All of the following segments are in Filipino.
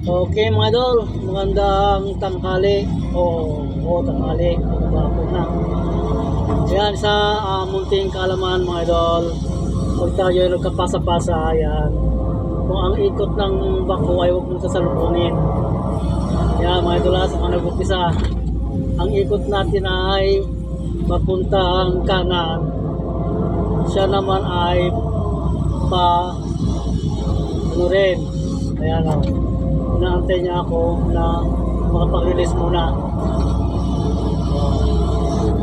Okay mga idol, magandang tanghali o o tanghali, magandang na. Yan sa ah, munting kaalaman mga idol. Pag tayo ay nagkapasa-pasa, yan. Kung ang ikot ng bako ay huwag mong sasalukunin. Yan mga idol, sa mga nag-upisa. Ang ikot natin ay papuntang kanan. Siya naman ay pa ano rin. Ayan o. Inaantay niya ako na makapag-release muna.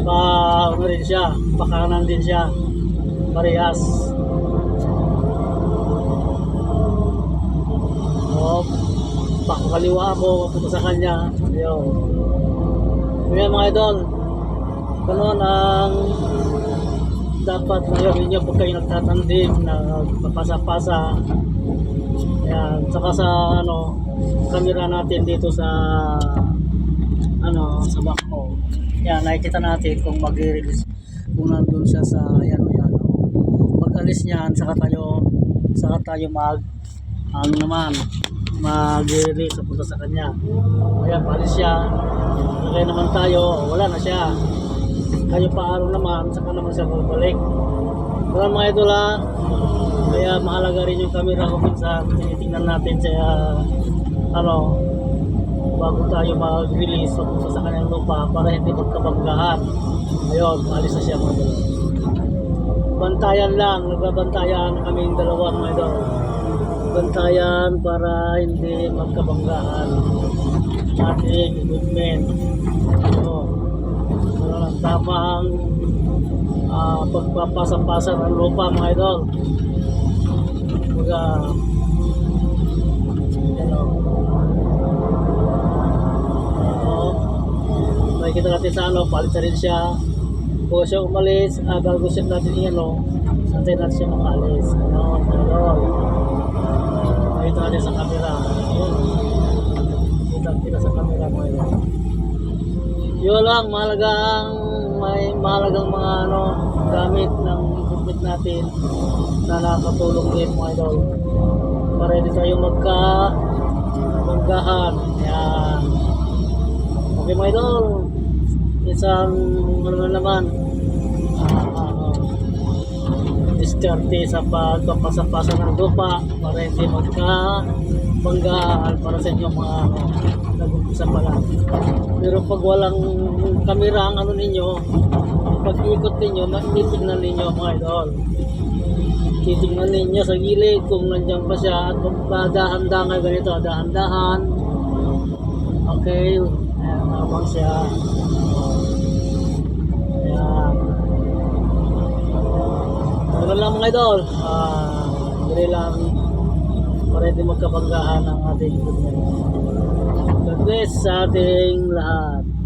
Pa ano rin siya, pakanan din siya. Parehas. O, pakaliwa ako, papunta sa kanya. Ayun. Kaya mga idol, ganun ang dapat na gawin nyo pag kayo na papasa-pasa Ayan, saka sa ano, camera natin dito sa ano, sa backhoe. Yan, nakikita natin kung mag-release kung nandun siya sa yan o yan. Pag alis niyan, saka tayo saka tayo mag ano naman mag-release punta sa kanya. Ayan, paalis siya. Kaya naman tayo, wala na siya. Kayo pa araw naman, saka naman siya bumalik. Wala mga idol ha. Kaya mahalaga rin yung camera ko minsan. Tinitingnan natin sa ah, ano, bago tayo mag-release papunta sa kanyang lupa para hindi magkabanggahan. Ayun, alis na siya mga idol. Bantayan lang, nagbabantayan kaming dalawa mga idol. Bantayan para hindi magkabanggahan ating equipment. Ano, ano lang tamang pagpapasa-pasa ng lupa mga idol. Kumbaga, ano, Oo. Makikita natin sa ano, palit na rin siya. Kung siya umalis, ah, bago natin i-ano, antayin natin siya makalis. Ano, ano. Makikita natin sa camera. Ayun. Kita kita sa camera mo yun. Yun lang, mahalagang may mahalagang mga ano, gamit ng equipment natin na nakakatulong din mga idol. Para hindi tayo magka manggahan. Yan. Okay mga idol. Isang ano na naman ah, diskarte sa pagpapasa-pasa ng lupa para hindi magka banggaan para sa inyong mga ano, nag-umpisa pa lang. Pero pag walang kamera ang ano ninyo, pag ikot ninyo, matitignan ninyo mga idol. Titignan ninyo sa gilid kung nandiyan pa siya at kung dahan-dahan ganito, dahan-dahan. Okay, ayan, habang siya. Lang mga idol, ah, dali lang hindi magkabanggaan ang ating. God bless sa ating lahat.